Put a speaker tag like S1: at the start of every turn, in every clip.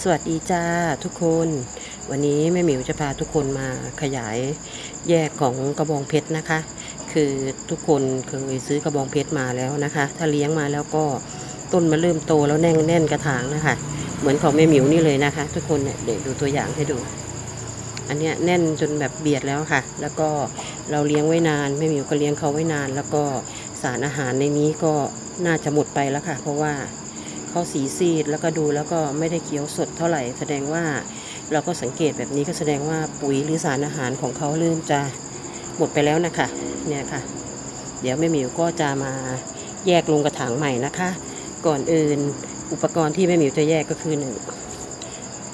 S1: สวัสดีจ้าทุกคน วันนี้แม่หมิวจะพาทุกคนมาขยายแยกของกระบองเพชรนะคะ คือทุกคนเคยซื้อกระบองเพชรมาแล้วนะคะ ถ้าเลี้ยงมาแล้วก็ต้นมาเริ่มโตแล้วแน่นแน่นกระถางนะคะ เหมือนของแม่หมิวนี่เลยนะคะ ทุกคนเนี่ยเดี๋ยวดูตัวอย่างให้ดูอันเนี้ยแน่นจนแบบเบียดแล้วค่ะ แล้วก็เราเลี้ยงไว้นานแม่หมิวก็เลี้ยงเขาไว้นาน แล้วก็สารอาหารในนี้ก็น่าจะหมดไปแล้วค่ะ เพราะว่า เขาสีซีดแล้วก็ดูแล้วก็ไม่ได้เคี้ยวสดเท่าไหร่ แสดงว่าเราก็สังเกตแบบนี้ก็แสดงว่าปุ๋ยหรือสารอาหารของเขาเริ่มจะหมดไปแล้วนะคะเนี่ยค่ะ เดี๋ยวแม่หมิวก็จะมาแยกลงกระถางใหม่นะคะ ก่อนอื่นอุปกรณ์ที่แม่หมิวจะแยกก็คือหนึ่ง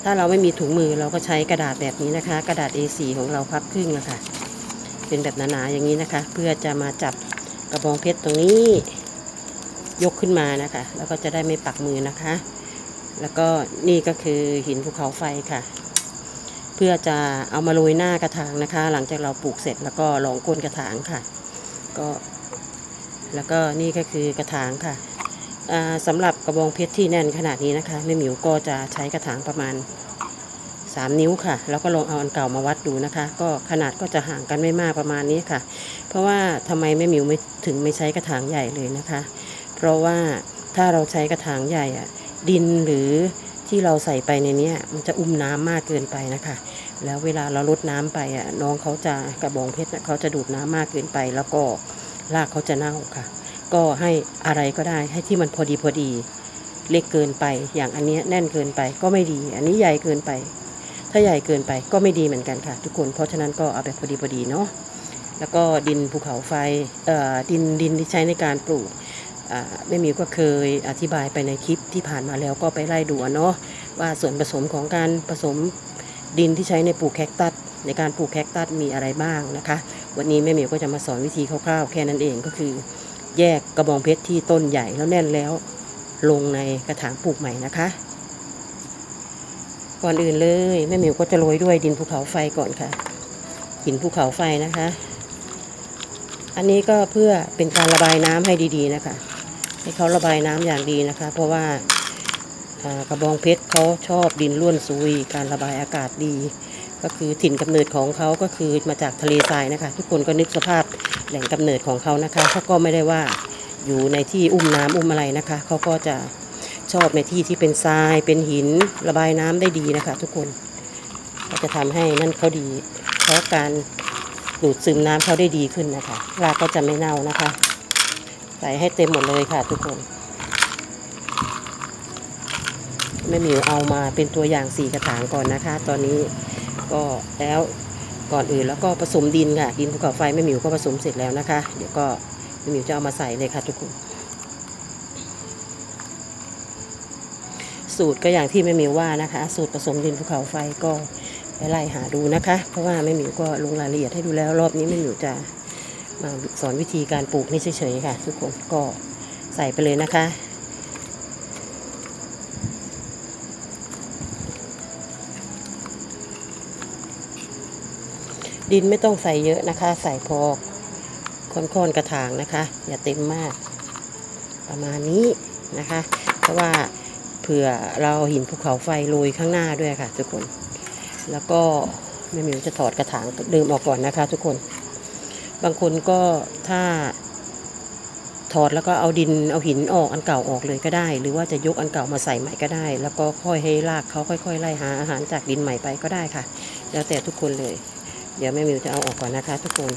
S1: ถ้าเราไม่มีถุงมือเราก็ใช้กระดาษแบบนี้นะคะ กระดาษ A4 ของเราพับครึ่งนะคะเป็นแบบหนาๆอย่างนี้นะคะ เพื่อจะมาจับกระบองเพชรตรงนี้ ยกขึ้นมานะคะ แล้วก็จะได้ไม่ปักมือนะคะ แล้วก็นี่ก็คือหินภูเขาไฟค่ะ เพื่อจะเอามาโรยหน้ากระถางนะคะ หลังจากเราปลูกเสร็จแล้วก็รองก้นกระถางค่ะ ก็ แล้วก็นี่ก็คือกระถางค่ะอ่าสำหรับกระบองเพชรที่แน่นขนาดนี้นะคะแม่หมิวก็จะใช้กระถางประมาณ 3 นิ้วค่ะ แล้วก็ลองเอาอันเก่ามาวัดดูนะคะ ก็ขนาดก็จะห่างกันไม่มากประมาณนี้ค่ะ เพราะว่าทำไมแม่หมิวไม่ถึงไม่ใช้กระถางใหญ่เลยนะคะ เพราะว่าถ้าเราใช้กระถางใหญ่อะดินหรือที่เราใส่ไปในนี้มันจะอุ้มน้ำมากเกินไปนะคะ แล้วเวลาเราลดน้ำไปอะน้องเขาจะกระบองเพชรเขาจะดูดน้ำมากเกินไป แล้วก็รากเขาจะเน่าค่ะ ก็ให้อะไรก็ได้ให้ที่มันพอดีพอดีเล็กเกินไป อย่างอันนี้แน่นเกินไปก็ไม่ดี อันนี้ใหญ่เกินไป ถ้าใหญ่เกินไปก็ไม่ดีเหมือนกันค่ะ ทุกคน เพราะฉะนั้นก็เอาแบบพอดีพอดีเนาะ แล้วก็ดินภูเขาไฟเอ่อดินดินที่ใช้ในการปลูก แม่มิวก็เคยอธิบายไปในคลิปที่ผ่านมาแล้วก็ไปไล่ดูเนาะว่าส่วนผสมของการผสมดินที่ใช้ในปลูกแคคตัสในการปลูกแคคตัสมีอะไรบ้างนะคะ วันนี้แม่หมิวก็จะมาสอนวิธีคร่าวๆ แค่นั้นเองก็คือ แยกกระบองเพชรที่ต้นใหญ่แล้วแน่นแล้ว ลงในกระถางปลูกใหม่นะคะ ก่อนอื่นเลยแม่หมิวก็จะโรยด้วยดินภูเขาไฟก่อนค่ะหินภูเขาไฟนะคะ อันนี้ก็เพื่อเป็นการระบายน้ำให้ดีๆนะคะ ให้เขาระบายน้ำอย่างดีนะคะ เพราะว่าากระบองเพชรเขาชอบดินร่วนซุย การระบายอากาศดี ก็คือถิ่นกำเนิดของเขาก็คือมาจากทะเลทรายนะคะ ทุกคนก็นึกสภาพแหล่งกำเนิดของเขานะคะเขาก็ไม่ได้ว่าอยู่ในที่อุ้มน้ำอุ้มอะไรนะคะเขาก็จะชอบในที่ที่เป็นทรายเป็นหินระบายน้ำได้ดีนะคะ ทุกคนก็จะทำให้นั่นเขาดี เพราะการดูดซึมน้ำเขาได้ดีขึ้นนะคะรากก็จะไม่เน่านะคะ ใส่ให้เต็มหมดเลยค่ะทุกคน แม่หมิวเอามาเป็นตัวอย่างสีกระถางก่อนนะคะ ตอนนี้ก็แล้วก่อนอื่นแล้วก็ผสมดินค่ะ ดินภูเขาไฟแม่หมิวก็ผสมเสร็จแล้วนะคะ เดี๋ยวก็แม่หมิวจะเอามาใส่เลยค่ะทุกคน สูตรก็อย่างที่แม่หมิวว่านะคะ สูตรผสมดินภูเขาไฟก็ไปไล่หาดูนะคะ เพราะว่าแม่หมิวก็ลงรายละเอียดให้ดูแล้วรอบนี้แม่หมิวจะ มาสอนวิธีการปลูกนี่เฉยๆค่ะ ทุกคนก็ใส่ไปเลยนะคะ ดินไม่ต้องใส่เยอะนะคะ ใส่พอค่อนๆกระถางนะคะ อย่าเต็มมาก ประมาณนี้นะคะ เพราะว่าเผื่อเราหินภูเขาไฟโรยข้างหน้าด้วยค่ะ ทุกคน แล้วก็แม่หมิวจะถอดกระถางเดิมออกก่อนนะคะ ทุกคน บางคนก็ถ้าถอดแล้วก็เอาดินเอาหินออกอันเก่าออกเลยก็ได้ หรือว่าจะยกอันเก่ามาใส่ใหม่ก็ได้ แล้วก็ค่อยให้รากเขาค่อย ๆ ไล่หาอาหารจากดินใหม่ไปก็ได้ค่ะ แล้วแต่ทุกคนเลย เดี๋ยวแม่มิวจะเอาออกก่อนนะคะ ทุกคน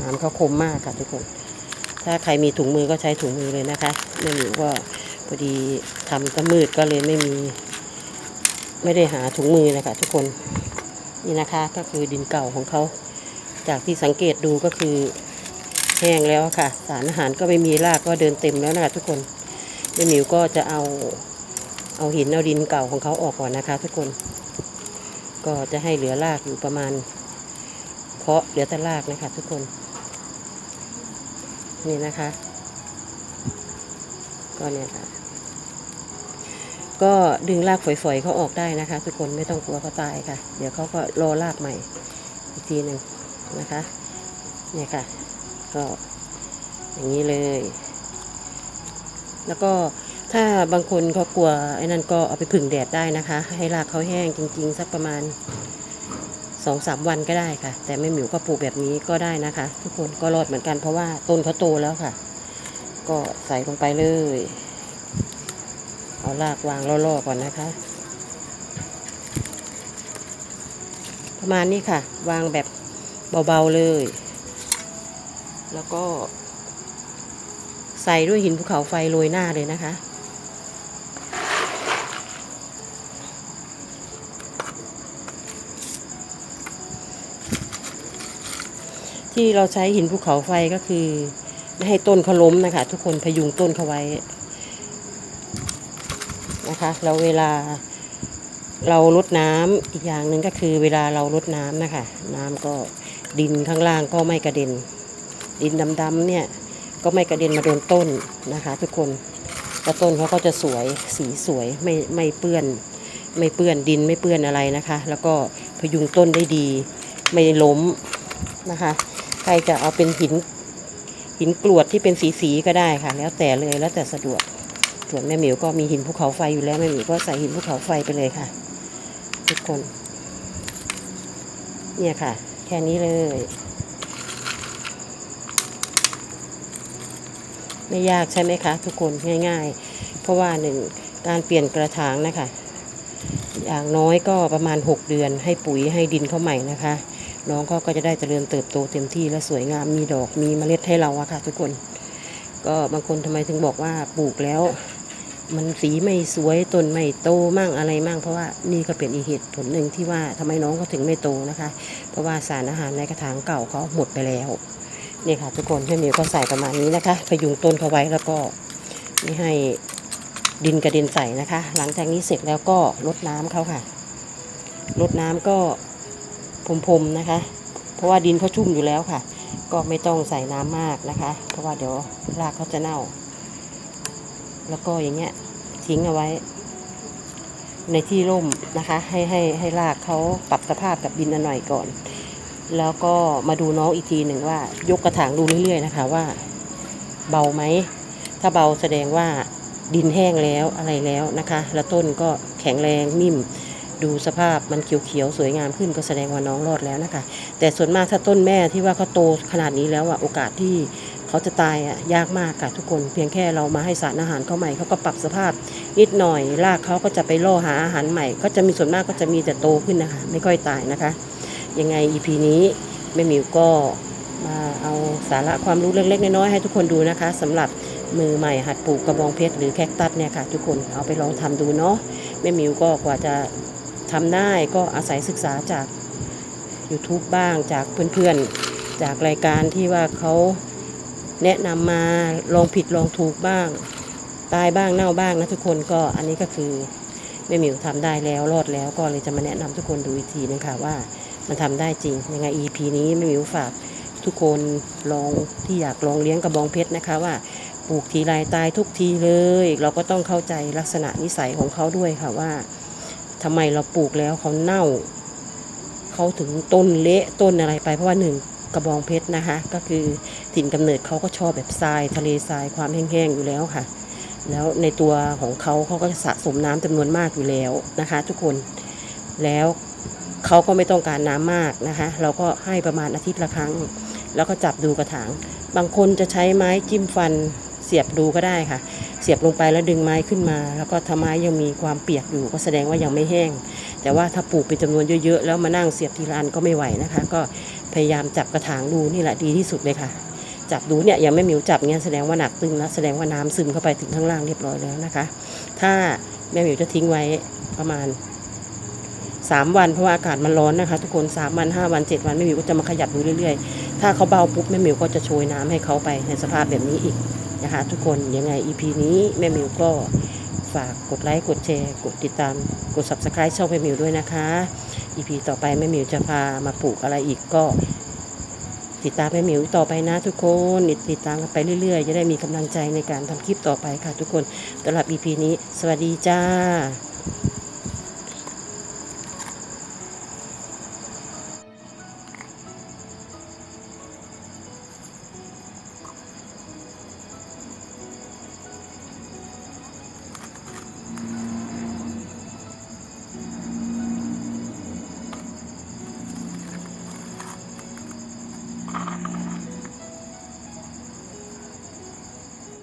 S1: น้ำเขาคมมากค่ะทุกคน ถ้าใครมีถุงมือก็ใช้ถุงมือเลยนะคะแม่มิวก็พอดีทำก็มืดก็เลยไม่มี ไม่ได้หาถุงมือนะคะทุกคน นี่นะคะก็คือดินเก่าของเขา จากที่สังเกตดูก็คือแห้งแล้วค่ะ สารอาหารก็ไม่มีรากก็เดินเต็มแล้วนะคะทุกคนแม่หมิวก็จะเอาเอาหินเอาดินเก่าของเขาออกก่อนนะคะ ทุกคน ก็จะให้เหลือรากอยู่ประมาณ เพาะเหลือแต่รากนะคะ ทุกคน นี่นะคะ ก็เนี่ยค่ะ ก็ดึงรากฝอยๆเขาออกได้นะคะ ทุกคนไม่ต้องกลัวเขาตายค่ะ เดี๋ยวเขาก็รอรากใหม่อีกทีหนึ่งนะคะเนี่ยค่ะ ก็อย่างนี้เลย แล้วก็ถ้าบางคนเขากลัวไอ้นั่นก็เอาไปผึ่งแดดได้นะคะ ให้รากเขาแห้งจริง ๆ สักประมาณสองสามวันก็ได้ค่ะ แต่แม่หมิวก็ปลูกแบบนี้ก็ได้นะคะ ทุกคนก็รอดเหมือนกันเพราะว่าต้นเขาโตแล้วค่ะ ก็ใส่ลงไปเลย เอารากวางล่อๆก่อนนะคะ ประมาณนี้ค่ะ วางแบบเบาๆเลย แล้วก็ ใส่ด้วยหินภูเขาไฟโรยหน้าเลยนะคะที่เราใช้หินภูเขาไฟก็คือไม่ให้ต้นเขาล้มนะคะ ทุกคนพยุงต้นเขาไว้ นะคะแล้วเวลาเราลดน้ำอีกอย่างหนึ่งก็คือเวลาเราลดน้ำนะคะ น้ำก็ดินข้างล่างก็ไม่กระเด็น ดินดำๆเนี่ยก็ไม่กระเด็นมาโดนต้นนะคะ ทุกคนแล้วต้นเขาก็จะสวยสีสวยไม่ไม่เปื้อน ไม่เปื้อนดินไม่เปื้อนอะไรนะคะ แล้วก็พยุงต้นได้ดี ไม่ล้มนะคะใครจะเอาเป็นหินหินกรวดที่เป็นสีๆก็ได้ค่ะ แล้วแต่เลยแล้วแต่สะดวก ส่วนแม่หมิวก็มีหินภูเขาไฟอยู่แล้วแม่หมิวก็ใส่หินภูเขาไฟไปเลยค่ะ ทุกคน เนี่ยค่ะ แค่นี้เลยไม่ยากใช่ไหมคะ ทุกคนง่าย ๆ เพราะว่าหนึ่งการเปลี่ยนกระถางนะคะ อย่างน้อยก็ประมาณ 6 เดือนให้ปุ๋ยให้ดินเข้าใหม่นะคะ น้องก็ก็จะได้เจริญเติบโตเต็มที่และสวยงามมีดอกมีเมล็ดให้เราอะค่ะ ทุกคน ก็บางคนทำไมถึงบอกว่าปลูกแล้ว มันสีไม่สวยต้นไม่โตมั่งอะไรมั่งเพราะว่านี่ก็เป็นอีกเหตุผลหนึ่งที่ว่าทำไมน้องเขาถึงไม่โตนะคะ เพราะว่าสารอาหารในกระถางเก่าเขาหมดไปแล้วนี่ค่ะทุกคนแม่มิวก็ใส่ประมาณนี้นะคะพยุงต้นเขาไว้แล้วก็ไม่ให้ดินกระเด็นใส่นะคะ หลังจากนี้เสร็จแล้วก็ลดน้ำเขาค่ะลดน้ำก็พรมๆนะคะ เพราะว่าดินเขาชุ่มอยู่แล้วค่ะ ก็ไม่ต้องใส่น้ำมากนะคะ เพราะว่าเดี๋ยวรากเขาจะเน่า แล้วก็อย่างเงี้ยทิ้งเอาไว้ ในที่ร่มนะคะ ให้ให้ให้รากเขาปรับสภาพกับดินหน่อยก่อน แล้วก็มาดูน้องอีกทีหนึ่งว่า ยกกระถางดูเรื่อยๆนะคะว่า เบาไหม ถ้าเบาแสดงว่าดินแห้งแล้วอะไรแล้วนะคะ แล้วต้นก็แข็งแรงนิ่มดูสภาพมันเขียวๆสวยงามขึ้นก็แสดงว่าน้องรอดแล้วนะคะ แต่ส่วนมากถ้าต้นแม่ที่ว่าเขาโตขนาดนี้แล้วอะโอกาสที่ เขาจะตายอะยากมากค่ะทุกคนเพียงแค่เรามาให้สารอาหารเขาใหม่เขาก็ปรับสภาพนิดหน่อยรากเขาก็จะไปล่อหาอาหารใหม่ ก็จะมีส่วนมากก็จะมีแต่โตขึ้นนะคะไม่ค่อยตายนะคะ ยังไง EP นี้แม่หมิวก็มาเอาสาระความรู้เล็กๆน้อยๆให้ทุกคนดูนะคะสำหรับมือใหม่หัดปลูกกระบองเพชรหรือแคคตัสเนี่ยค่ะ ทุกคนเอาไปลองทำดูเนาะแม่หมิวก็กว่าจะทำได้ก็อาศัยศึกษาจาก YouTube บ้างจากเพื่อนๆ จากรายการที่ว่าเขา แนะนำมาลองผิดลองถูกบ้าง ตายบ้างเน่าบ้างนะทุกคนก็อันนี้ก็คือแม่หมิวทำได้แล้วรอดแล้วก็เลยจะมาแนะนำทุกคนดูอีกทีนึงค่ะว่ามันทำได้จริงยังไง EP นี้แม่หมิวฝากทุกคนลองที่อยากลองเลี้ยงกระบองเพชรนะคะว่าปลูกทีไรตายทุกทีเลย เราก็ต้องเข้าใจลักษณะนิสัยของเขาด้วยค่ะว่าทำไมเราปลูกแล้วเขาเน่า เขาถึงต้นเละต้นอะไรไปเพราะว่าหนึ่ง กระบองเพชรนะคะ ก็คือถิ่นกำเนิดเขาก็ชอบแบบทรายทะเลทรายความแห้งๆอยู่แล้วค่ะ แล้วในตัวของเขาเขาก็สะสมน้ำจำนวนมากอยู่แล้วนะคะ ทุกคนแล้วเขาก็ไม่ต้องการน้ำมากนะคะ เราก็ให้ประมาณอาทิตย์ละครั้ง แล้วก็จับดูกระถาง บางคนจะใช้ไม้จิ้มฟันเสียบดูก็ได้ค่ะ เสียบลงไปแล้วดึงไม้ขึ้นมา แล้วก็ถ้าไม้ยังมีความเปียกอยู่ก็แสดงว่ายังไม่แห้ง แต่ว่าถ้าปลูกเป็นจำนวนเยอะๆ แล้วมานั่งเสียบทีละอันก็ไม่ไหวนะคะ ก็พยายามจับกระถางดูนี่แหละดีที่สุดเลยค่ะ จับดูเนี่ยยังไม่มิวจับเงี้ยแสดงว่าหนักตึงแล้วแสดงว่าน้ำซึมเข้าไปถึงข้างล่างเรียบร้อยแล้วนะคะ ถ้าแม่หมิวจะทิ้งไว้ประมาณ 3 วันเพราะว่าอากาศมันร้อนนะคะ ทุกคน3วัน5วัน7วันแม่หมิวก็จะมาขยับดูเรื่อยๆ ถ้าเขาเบาปุ๊บแม่หมิวก็จะโชยน้ำให้เขาไปในสภาพแบบนี้อีกนะคะ ทุกคนยังไง EP นี้แม่หมิวก็ ฝากกดไลค์กดแชร์ กดติดตามกด subscribe ช่องแม่มิวด้วยนะคะ EP ต่อไปแม่มิวจะพามาปลูกอะไรอีกก็ ติดตามแม่มิวต่อไปนะทุกคนติดตามกันไปเรื่อยๆ จะได้มีกำลังใจในการทำคลิปต่อไปค่ะทุกคนสำหรับ EP นี้ สวัสดีจ้า